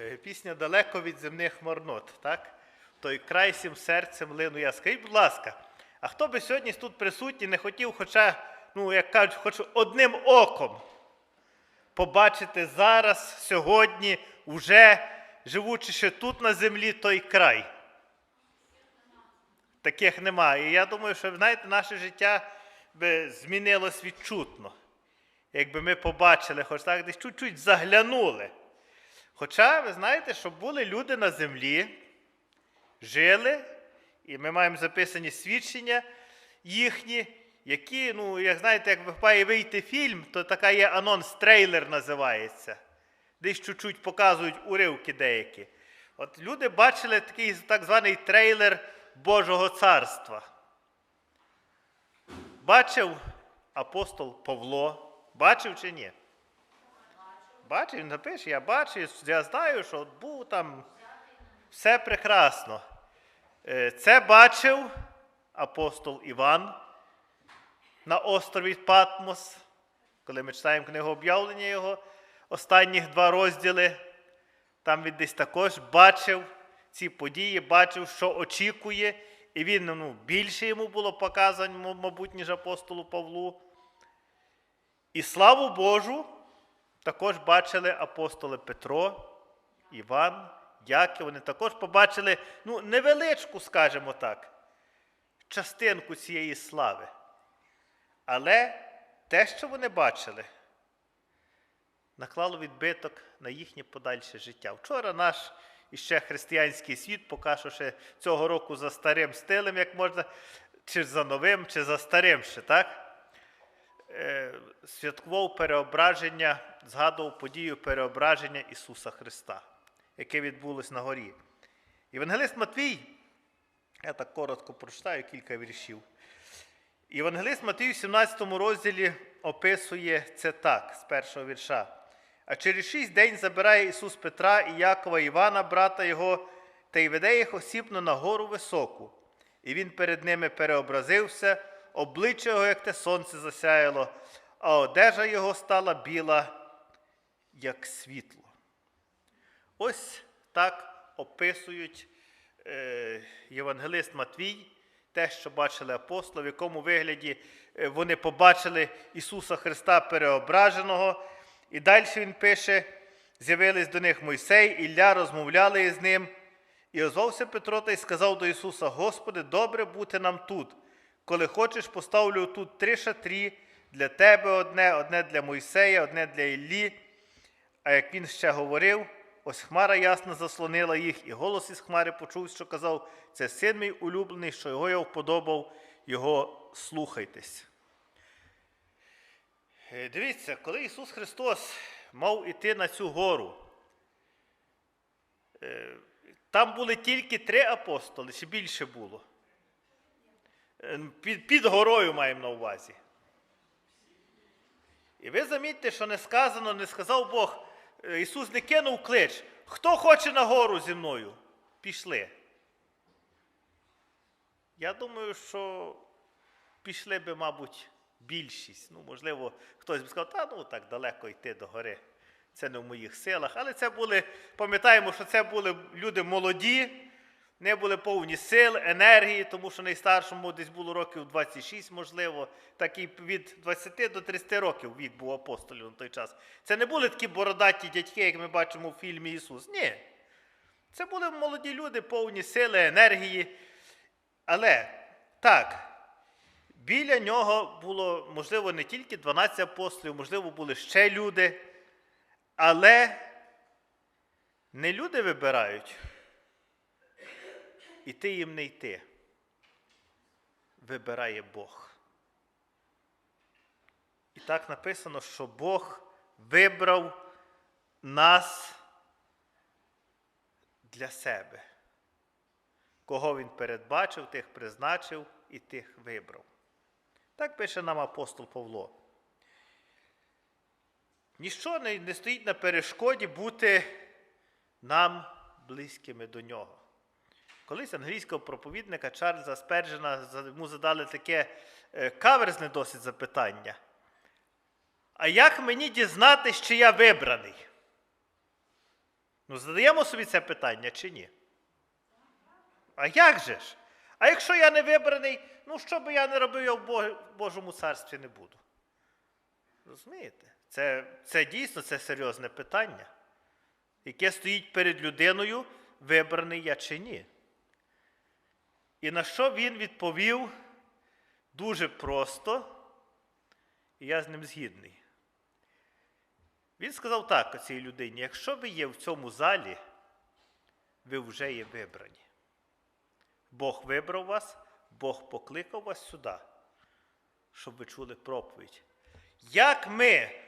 Е, Пісня далеко від земних марнот, так? Той край сім серцем лину я. Скажіть, будь ласка, а хто би сьогодні тут присутній не хотів, хоча, ну, як кажуть, хоч одним оком побачити зараз, сьогодні, уже живучи ще тут на землі, той край? Таких немає. І я думаю, що знаєте, наше життя би змінилось відчутно. Якби ми побачили, хоч так десь чуть-чуть заглянули. Хоча, ви знаєте, що були люди на землі, жили, і ми маємо записані свідчення їхні, які, ну, як знаєте, як має вийти фільм, то така є анонс, трейлер називається. Десь чуть-чуть показують уривки деякі. От люди бачили такий так званий трейлер Божого царства. Бачив апостол Павло, бачив чи ні? Бачив, він напише, я бачу, я знаю, що був там все прекрасно. Е, Це бачив апостол Іван на острові Патмос, коли ми читаємо книгу об'явлення його, останніх два розділи. Там він десь також бачив ці події, бачив, що очікує, і він ну, більше йому було показано, мабуть, ніж апостолу Павлу. І славу Божу також бачили апостоли Петро, Іван, Яків. Вони також побачили ну, невеличку, скажімо так, частинку цієї слави. Але те, що вони бачили, наклало відбиток на їхнє подальше життя. Вчора наш іще християнський світ, поки що ще цього року за старим стилем, як можна, чи за новим, чи за старим ще, так? Е, святкував переображення, згадував подію переображення Ісуса Христа, яке відбулось на горі. Євангелист Матвій, я так коротко прочитаю кілька віршів. Євангелист Матвій в 17 розділі описує це так, з першого вірша. А через шість день забирає Ісус Петра і Якова, Івана, брата його, та й веде їх осібно на гору високу. І він перед ними переобразився, обличчя його, як те сонце засяяло, а одежа його стала біла, як світло. Ось так описують е, Євангелист Матвій, те, що бачили апостоли, в якому вигляді е, вони побачили Ісуса Христа переображеного. І далі він пише: з'явились до них Мойсей, Ілля, розмовляли з ним. І озвався Петро та й сказав до Ісуса: Господи, добре бути нам тут. Коли хочеш, поставлю тут три шатрі для тебе одне, одне для Мойсея, одне для Іллі. А як він ще говорив, ось хмара ясно заслонила їх, і голос із хмари почув, що казав: це син мій улюблений, що його я вподобав, його слухайтесь. Е, Дивіться, коли Ісус Христос мав іти на цю гору, е, там були тільки три апостоли, чи більше було. Е, Під, під горою маємо на увазі. І ви замітьте, що не сказано, не сказав Бог, е, Ісус не кинув клич. Хто хоче на гору зі мною? Пішли. Я думаю, що пішли би, мабуть, більшість. Ну, можливо, хтось би сказав, та ну так далеко йти до гори. Це не в моїх силах. Але це були, пам'ятаємо, що це були люди молоді, не були повні сил, енергії, тому що найстаршому десь було років 26, можливо, так і від 20 до 30 років вік був апостолів на той час. Це не були такі бородаті дядьки, як ми бачимо в фільмі Ісус. Ні. Це були молоді люди, повні сили, енергії. Але так, біля нього було, можливо, не тільки 12 апостолів, можливо, були ще люди. Але не люди вибирають, іти їм не йти. Вибирає Бог. І так написано, що Бог вибрав нас для себе. Кого він передбачив, тих призначив і тих вибрав. Так пише нам апостол Павло. Ніщо не, стоїть на перешкоді бути нам близькими до нього. Колись англійського проповідника Чарльза Сперджена йому задали таке е, каверзне досить запитання. А як мені дізнатися, що я вибраний? Ну, задаємо собі це питання чи ні? А як же ж? А якщо я не вибраний, ну що би я не робив, я в Божому царстві не буду. Розумієте? Це, це дійсно це серйозне питання, яке стоїть перед людиною, вибраний я чи ні. І на що він відповів дуже просто, і я з ним згідний. Він сказав так цій людині: якщо ви є в цьому залі, ви вже є вибрані. Бог вибрав вас, Бог покликав вас сюди, щоб ви чули проповідь. Як ми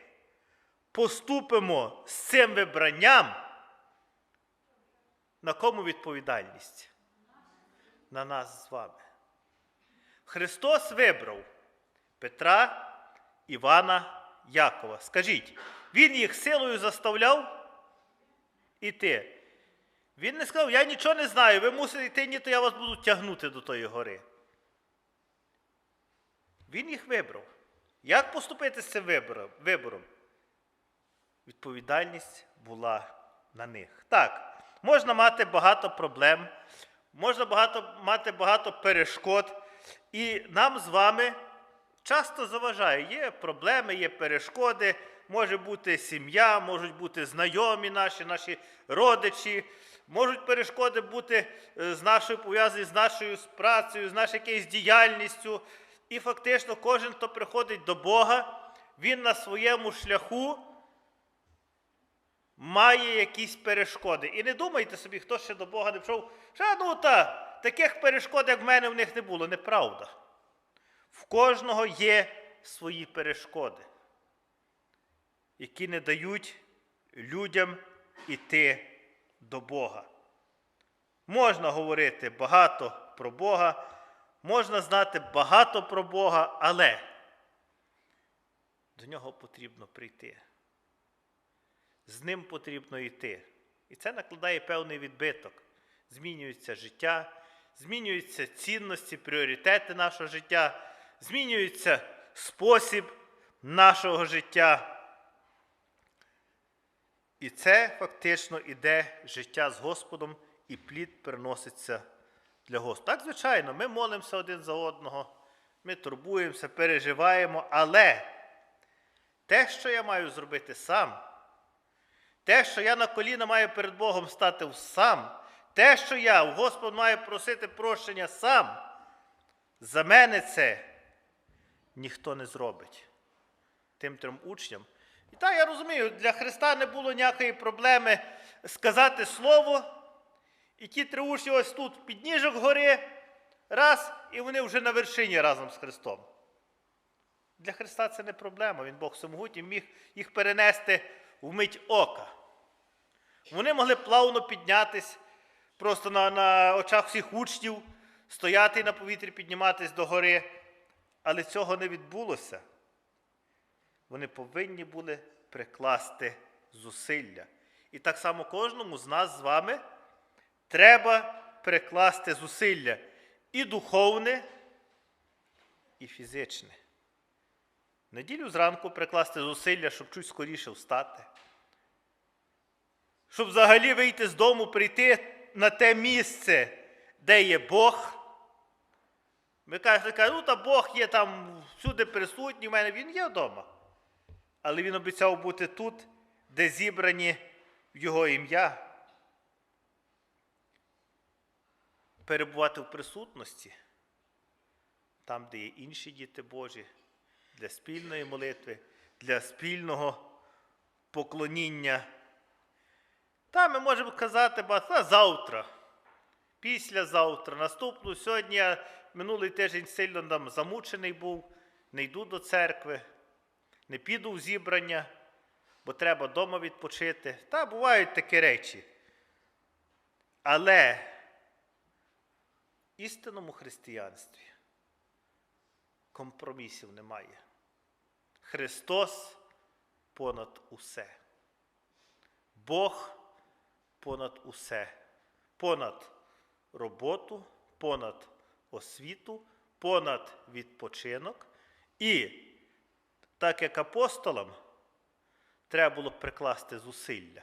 поступимо з цим вибранням, на кому відповідальність? На нас з вами. Христос вибрав Петра, Івана, Якова. Скажіть, Він їх силою заставляв іти. Він не сказав, я нічого не знаю, ви мусите йти, ні, то я вас буду тягнути до тої гори. Він їх вибрав. Як поступити з цим вибором? Відповідальність була на них. Так, можна мати багато проблем, можна багато, мати багато перешкод, і нам з вами часто заважає. Є проблеми, є перешкоди, може бути сім'я, можуть бути знайомі наші, наші родичі, можуть перешкоди бути е, з нашою пов'язані з нашою працею, з нашою якоюсь діяльністю. І фактично кожен, хто приходить до Бога, він на своєму шляху має якісь перешкоди. І не думайте собі, хто ще до Бога не прийшов, що ну та, таких перешкод, як в мене, в них не було. Неправда. В кожного є свої перешкоди, які не дають людям іти до Бога. Можна говорити багато про Бога, можна знати багато про Бога, але до нього потрібно прийти. З ним потрібно йти. І це накладає певний відбиток. Змінюється життя, змінюються цінності, пріоритети нашого життя, змінюється спосіб нашого життя. І це фактично іде життя з Господом, і плід приноситься для Господа. Так, звичайно, ми молимося один за одного, ми турбуємося, переживаємо, але те, що я маю зробити сам, те, що я на коліна маю перед Богом стати сам, те, що я у Господа маю просити прощення сам, за мене це ніхто не зробить. Тим трьом учням. І так, я розумію, для Христа не було ніякої проблеми сказати слово, і ті три учні ось тут підніжок гори, раз, і вони вже на вершині разом з Христом. Для Христа це не проблема. Він Бог самогутній, міг їх перенести в мить ока. Вони могли плавно піднятись просто на, на очах всіх учнів, стояти на повітрі підніматись до гори. Але цього не відбулося. Вони повинні були прикласти зусилля. І так само кожному з нас з вами треба прикласти зусилля і духовне, і фізичне. Неділю зранку прикласти зусилля, щоб чуть скоріше встати. Щоб взагалі вийти з дому, прийти на те місце, де є Бог. Ви кажете, ну та Бог є там всюди присутній, в мене він є вдома. Але він обіцяв бути тут, де зібрані в Його ім'я. Перебувати в присутності, там, де є інші діти Божі, для спільної молитви, для спільного поклоніння. Та ми можемо казати, та завтра, післязавтра, наступну. Сьогодні я минулий тиждень сильно там замучений був, не йду до церкви, не піду в зібрання, бо треба вдома відпочити. Та бувають такі речі. Але в істинному християнстві компромісів немає. Христос понад усе. Бог понад усе. Понад роботу, понад освіту, понад відпочинок. І так як апостолам треба було прикласти зусилля.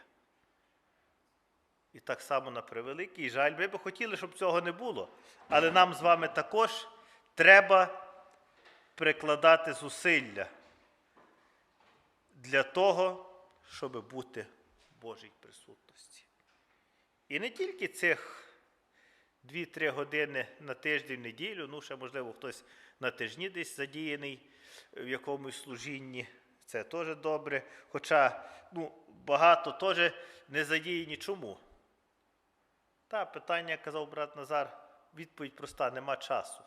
І так само на превеликий жаль. Ми би хотіли, щоб цього не було. Але нам з вами також треба прикладати зусилля для того, щоб бути в Божій присутності. І не тільки цих 2-3 години на тиждень, в неділю, ну ще, можливо, хтось на тижні десь задіяний в якомусь служінні. Це теж добре. Хоча ну, багато теж не задіяні чому. Та питання, казав брат Назар, відповідь проста, нема часу.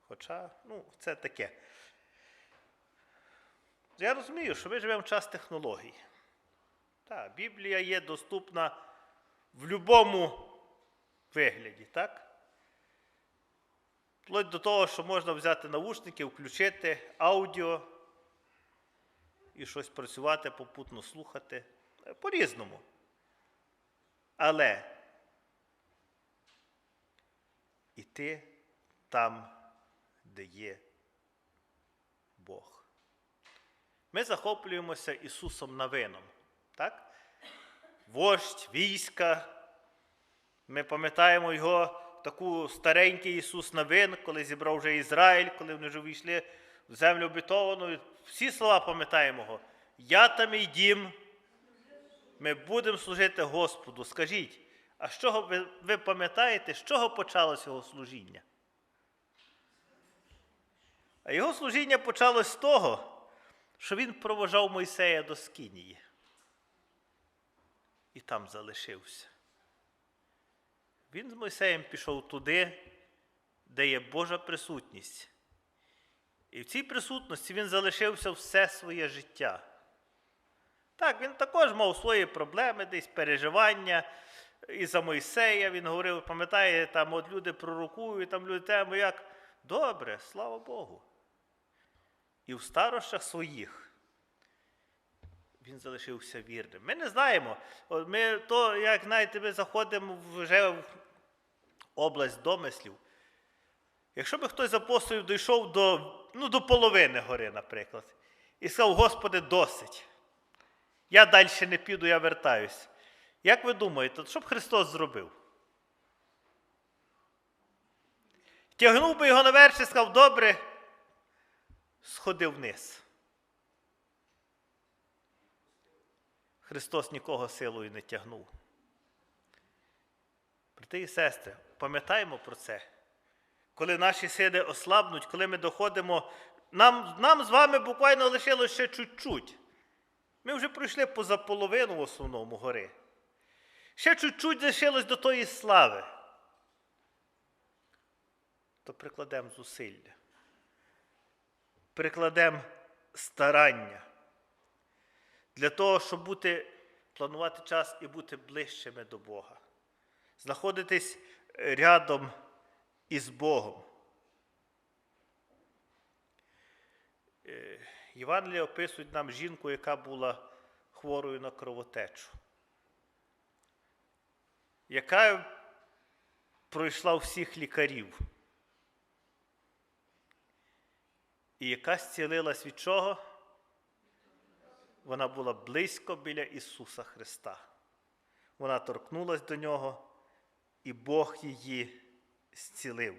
Хоча, ну, це таке. Я розумію, що ми живемо в час технологій. Так, Біблія є доступна в будь-якому вигляді, так? Вплоть до того, що можна взяти навушники, включити аудіо і щось працювати, попутно слухати. Е, По-різному. Але іти там, де є Бог. Ми захоплюємося Ісусом Навином. Так? Вождь, війська. Ми пам'ятаємо його таку старенький Ісус Навин, коли зібрав вже Ізраїль, коли вони вже війшли в землю обітовану. Всі слова пам'ятаємо його. Я та мій дім. Ми будемо служити Господу. Скажіть, а з чого ви, ви пам'ятаєте, з чого почалось його служіння? А його служіння почалось з того, що він провожав Мойсея до Скинії. І там залишився. Він з Мойсеєм пішов туди, де є Божа присутність. І в цій присутності він залишився все своє життя. Так, він також мав свої проблеми, десь переживання. І за Мойсея він говорив, пам'ятає, там от люди пророкують, там люди тему як. Добре, слава Богу. І в старощах своїх він залишився вірним. Ми не знаємо. Ми то, як знаєте, ми заходимо вже в область домислів. Якщо би хтось з апостолів дійшов до, ну, до половини гори, наприклад, і сказав, Господи, досить. Я далі не піду, я вертаюсь. Як ви думаєте, що б Христос зробив? Тягнув би його наверх і сказав, добре, сходив вниз. Христос нікого силою не тягнув. Брати і сестри, пам'ятаємо про це. Коли наші сили ослабнуть, коли ми доходимо, нам, нам з вами буквально лишилося ще чуть-чуть. Ми вже пройшли поза половину в основному гори. Ще чуть-чуть лишилось до тої слави. То прикладемо зусилля. Прикладемо старання для того, щоб бути, планувати час і бути ближчими до Бога. Знаходитись рядом із Богом. Е, Євангелія описують нам жінку, яка була хворою на кровотечу, яка пройшла всіх лікарів. І яка зцілилась від чого? Вона була близько біля Ісуса Христа. Вона торкнулась до Нього, і Бог її зцілив.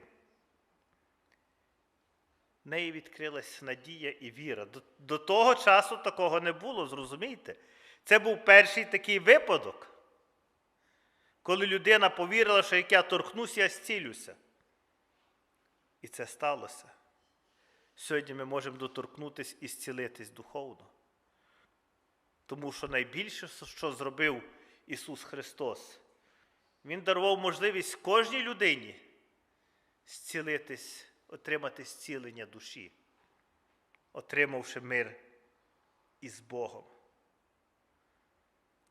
В неї відкрилась надія і віра. До, до того часу такого не було, зрозумійте. Це був перший такий випадок, коли людина повірила, що як я торкнуся, я зцілюся. І це сталося. Сьогодні ми можемо доторкнутися і зцілитись духовно. Тому що найбільше, що зробив Ісус Христос, Він дарував можливість кожній людині зцілитись, отримати зцілення душі, отримавши мир із Богом.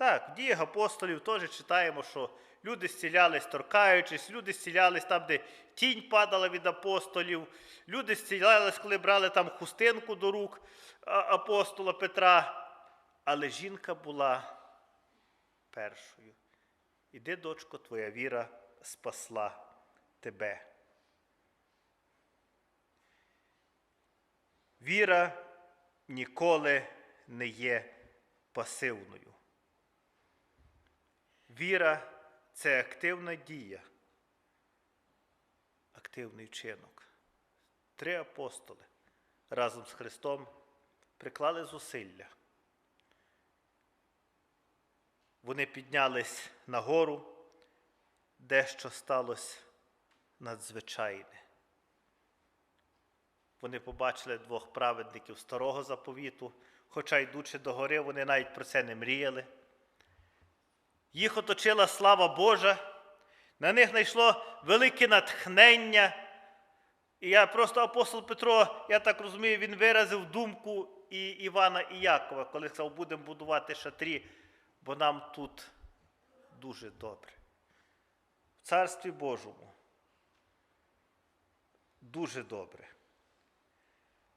Так, в діях апостолів теж читаємо, що люди зцілялись, торкаючись, люди зцілялись там, де тінь падала від апостолів, люди зцілялись, коли брали там хустинку до рук апостола Петра. Але жінка була першою. Іди, дочко, твоя віра спасла тебе. Віра ніколи не є пасивною. Віра це активна дія, активний вчинок. Три апостоли разом з Христом приклали зусилля. Вони піднялись на гору, дещо сталося надзвичайне. Вони побачили двох праведників старого заповіту, хоча йдучи до гори, вони навіть про це не мріяли. Їх оточила слава Божа, на них знайшло велике натхнення. І я просто апостол Петро, я так розумію, він виразив думку і Івана і Якова, коли сказав, будемо будувати шатрі, бо нам тут дуже добре. В Царстві Божому дуже добре.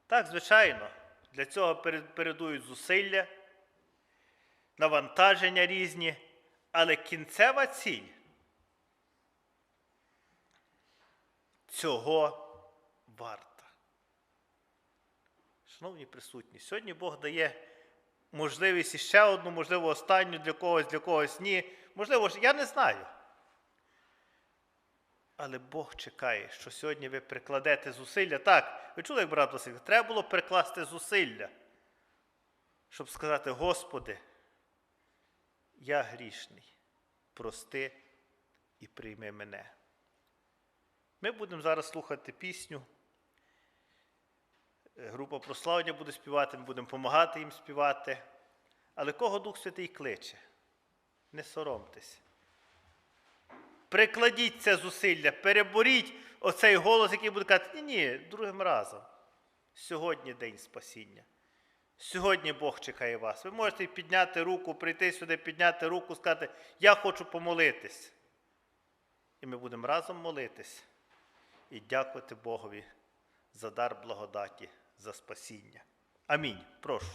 Так, звичайно, для цього передують зусилля, навантаження різні, але кінцева ціль цього варта. Шановні присутні, сьогодні Бог дає можливість іще одну, можливо, останню для когось, для когось ні. Можливо, я не знаю. Але Бог чекає, що сьогодні ви прикладете зусилля. Так, ви чули, як брат Василь, треба було прикласти зусилля, щоб сказати, Господи, я грішний, прости і прийми мене. Ми будемо зараз слухати пісню. Е, Група прославлення буде співати, ми будемо допомагати їм співати. Але кого Дух Святий кличе? Не соромтеся. Прикладіть це зусилля, переборіть оцей голос, який буде казати, ні, ні, другим разом. Сьогодні день спасіння. Сьогодні Бог чекає вас. Ви можете підняти руку, прийти сюди, підняти руку, сказати, я хочу помолитись. І ми будемо разом молитись і дякувати Богові за дар благодаті, за спасіння. Амінь. Прошу.